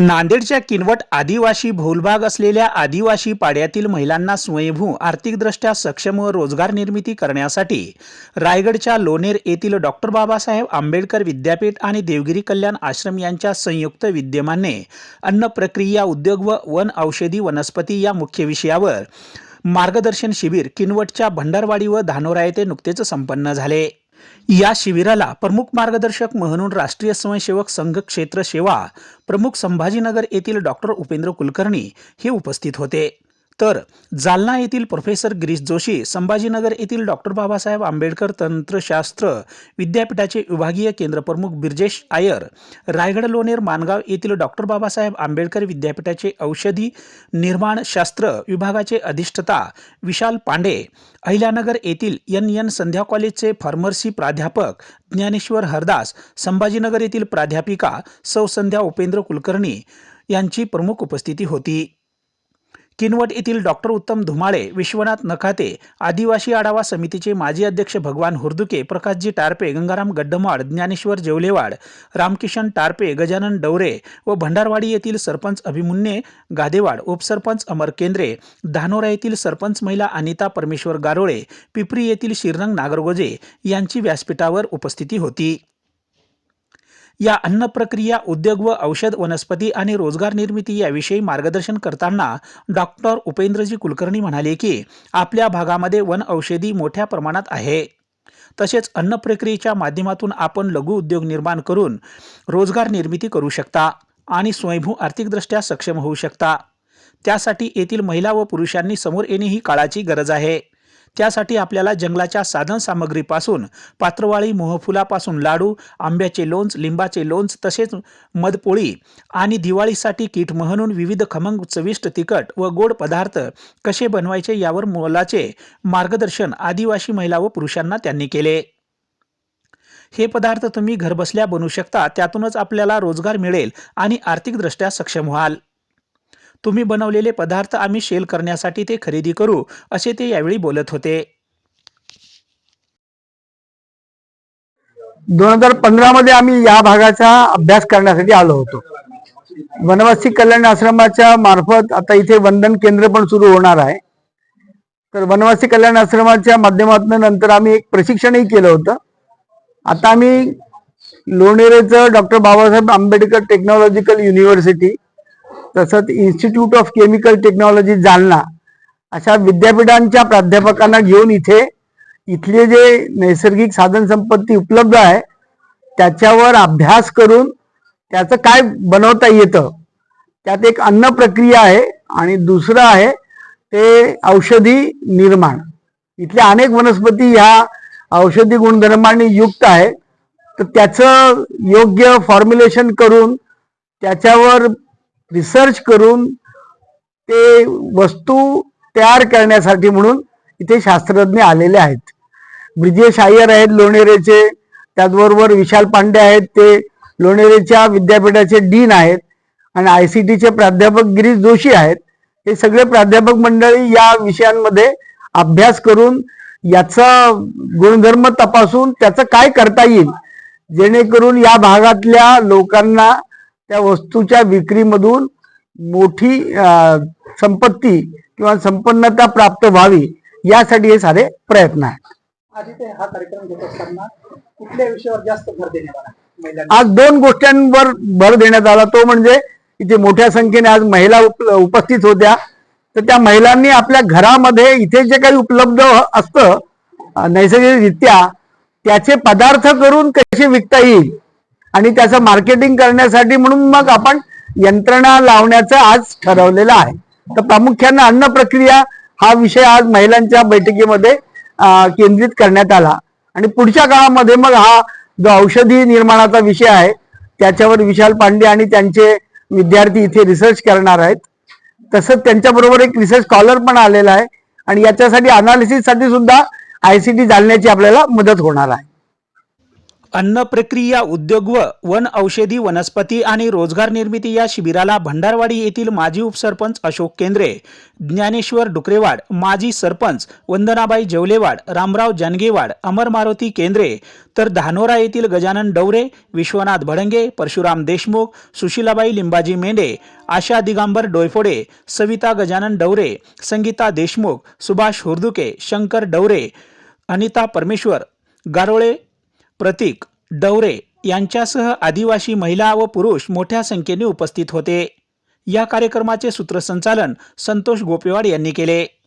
नांदेडच्या किनवट आदिवासी भूलभाग असलेल्या आदिवासी पाड्यातील महिलांना स्वयंभू आर्थिकदृष्ट्या सक्षम व रोजगार निर्मिती करण्यासाठी रायगडच्या लोणेर येथील डॉक्टर बाबासाहेब आंबेडकर विद्यापीठ आणि देवगिरी कल्याण आश्रम यांच्या संयुक्त विद्यमाने अन्न प्रक्रिया उद्योग व वन औषधी वनस्पती या मुख्य विषयावर मार्गदर्शन शिबिर किनवटच्या भंडारवाडी व धानोरा येथे नुकतेच संपन्न झाले. या शिबिराला प्रमुख मार्गदर्शक म्हणून राष्ट्रीय स्वयंसेवक संघ क्षेत्र सेवा प्रमुख संभाजीनगर येथील डॉक्टर उपेंद्र कुलकर्णी हे उपस्थित होते. तर जालना येथील प्रोफेसर गिरीश जोशी संभाजीनगर येथील डॉक्टर बाबासाहेब आंबेडकर तंत्रशास्त्र विद्यापीठाचे विभागीय केंद्र प्रमुख बिरजेश आयर रायगड लोणेर मानगाव येथील डॉक्टर बाबासाहेब आंबेडकर विद्यापीठाचे औषधी निर्माणशास्त्र विभागाचे अधिष्ठता विशाल पांडे अहिल्यानगर येथील एन एन संध्या कॉलेजचे फार्मसी प्राध्यापक ज्ञानेश्वर हरदास संभाजीनगर येथील प्राध्यापिका सौ संध्या उपेंद्र कुलकर्णी यांची प्रमुख उपस्थिती होती. किनवट येथील डॉक्टर उत्तम धुमाळे विश्वनाथ नखाते आदिवासी आढावा समितीचे माजी अध्यक्ष भगवान हुर्दुके प्रकाशजी टारपे गंगाराम गड्डमाड ज्ञानेश्वर जेवलेवाड रामकिशन टारपे गजानन डवरे व भंडारवाडी येथील सरपंच अभिमुन्ने गादेवाड उपसरपंच अमर केंद्रे धानोरा येथील सरपंच महिला अनिता परमेश्वर गारोळे पिपरी येथील श्रीरंग नागरगोजे यांची व्यासपीठावर उपस्थिती होती. या अन्न प्रक्रिया उद्योग व औषध वनस्पती आणि रोजगार निर्मिती याविषयी मार्गदर्शन करताना डॉक्टर उपेंद्रजी कुलकर्णी म्हणाले की आपल्या भागामध्ये वन औषधी मोठ्या प्रमाणात आहे. तसेच अन्न प्रक्रियेच्या माध्यमातून आपण लघु उद्योग निर्माण करून रोजगार निर्मिती करू शकता आणि स्वयंभू आर्थिकदृष्ट्या सक्षम होऊ शकता. त्यासाठी येथील महिला व पुरुषांनी समोर येणे ही काळाची गरज आहे. त्यासाठी आपल्याला जंगलाच्या साधन सामग्रीपासून पात्रवाळी मोहफुलापासून लाडू आंब्याचे लोणच लिंबाचे लोणच तसेच मधपोळी आणि दिवाळीसाठी किट म्हणून विविध खमंग चविष्ट तिखट व गोड पदार्थ कसे बनवायचे यावर मोलाचे मार्गदर्शन आदिवासी महिला व पुरुषांना त्यांनी केले. हे पदार्थ तुम्ही घरबसल्या बनवू शकता त्यातूनच आपल्याला रोजगार मिळेल आणि आर्थिकदृष्ट्या सक्षम व्हाल. तुम्ही बनवलेले पदार्थ आम्ही शेल करण्यासाठी ते खरेदी करू असे ते यावेळी बोलत होते. दोन हजार पंधरा मध्ये आम्ही या भागाचा अभ्यास करण्यासाठी आलो होतो. वनवासी कल्याण आश्रमाच्या मार्फत आता इथे वंदन केंद्र पण सुरू होणार आहे. तर वनवासी कल्याण आश्रमाच्या माध्यमातून नंतर आम्ही एक प्रशिक्षणही केलं होतं. आता आम्ही लोणेरेचं doctor Babasaheb Ambedkar technological university तसंच institute of chemical technology Jalna. अशा विद्यापीठांच्या प्राध्यापकांना घेऊन इथे इथले जे नैसर्गिक साधन संपत्ती उपलब्ध आहे त्याच्यावर अभ्यास करून त्याचं काय बनवता येतं त्यात एक अन्न प्रक्रिया आहे आणि दुसरं आहे ते औषधी निर्माण. इथल्या अनेक वनस्पती ह्या औषधी गुणधर्मांनी युक्त आहे तर त्याचं योग्य फॉर्म्युलेशन करून त्याच्यावर रिसर्च करून ते वस्तू तयार करण्यासाठी म्हणून इथे शास्त्रज्ञ आलेले आहेत. ब्रिजेश अय्यर आहेत लोणेरेचे त्याचबरोबर विशाल पांडे आहेत ते लोणेरेच्या विद्यापीठाचे डीन आहेत आणि आय सी टीचे प्राध्यापक गिरीश जोशी आहेत. हे सगळे प्राध्यापक मंडळी या विषयांमध्ये अभ्यास करून याचा गुणधर्म तपासून त्याचं काय करता येईल जेणेकरून या भागातल्या लोकांना त्या वस्तूच्या विक्रीमधून मोठी संपत्ती किंवा संपन्नता प्राप्त व्हावी यासाठी हे सारे प्रयत्न आहेत. आज इथे हा कार्यक्रम घेत असताना कुठल्या विषयावर जास्त भर देण्यात आला? महिलांना आज दोन गोष्टींवर भर देण्यात आला. तो म्हणजे इथे मोठ्या संख्येने आज महिला उप- उपस्थित होत्या. तर त्या महिलांनी आपल्या घरामध्ये इथे जे काही उपलब्ध असतं नैसर्गिकरित्या त्याचे पदार्थ करून कसे विकता येईल आणि त्याचं मार्केटिंग करण्यासाठी म्हणून मग आपण यंत्रणा लावण्याचं आज ठरवलेलं आहे. तर प्रामुख्यानं अन्न प्रक्रिया हा विषय आज महिलांच्या बैठकीमध्ये केंद्रित करण्यात आला. आणि पुढच्या काळामध्ये मग हा जो औषधी निर्माणाचा विषय आहे त्याच्यावर विशाल पांडे आणि त्यांचे विद्यार्थी इथे रिसर्च करणार आहेत. तसंच त्यांच्याबरोबर एक रिसर्च स्कॉलर पण आलेला आहे. आणि याच्यासाठी अनालिसिससाठी सुद्धा आयसीटी जालण्याची आपल्याला मदत होणार आहे. अन्न प्रक्रिया उद्योग व वन औषधी वनस्पती आणि रोजगार निर्मिती या शिबिराला भंडारवाडी येथील माजी उपसरपंच अशोक केंद्रे ज्ञानेश्वर डुकरेवाड माजी सरपंच वंदनाबाई जेवलेवाड रामराव जानगेवाड अमर मारुती केंद्रे तर धानोरा येथील गजानन डवरे विश्वनाथ भडंगे परशुराम देशमुख सुशीलाबाई लिंबाजी मेंढे आशा दिगांबर डोयफोडे सविता गजानन डवरे संगीता देशमुख सुभाष हुर्दुके शंकर डवरे अनिता परमेश्वर गारोळे प्रतीक डवरे यांच्यासह आदिवासी महिला व पुरुष मोठ्या संख्येने उपस्थित होते. या कार्यक्रमाचे सूत्रसंचालन संतोष गोपेवाड यांनी केले.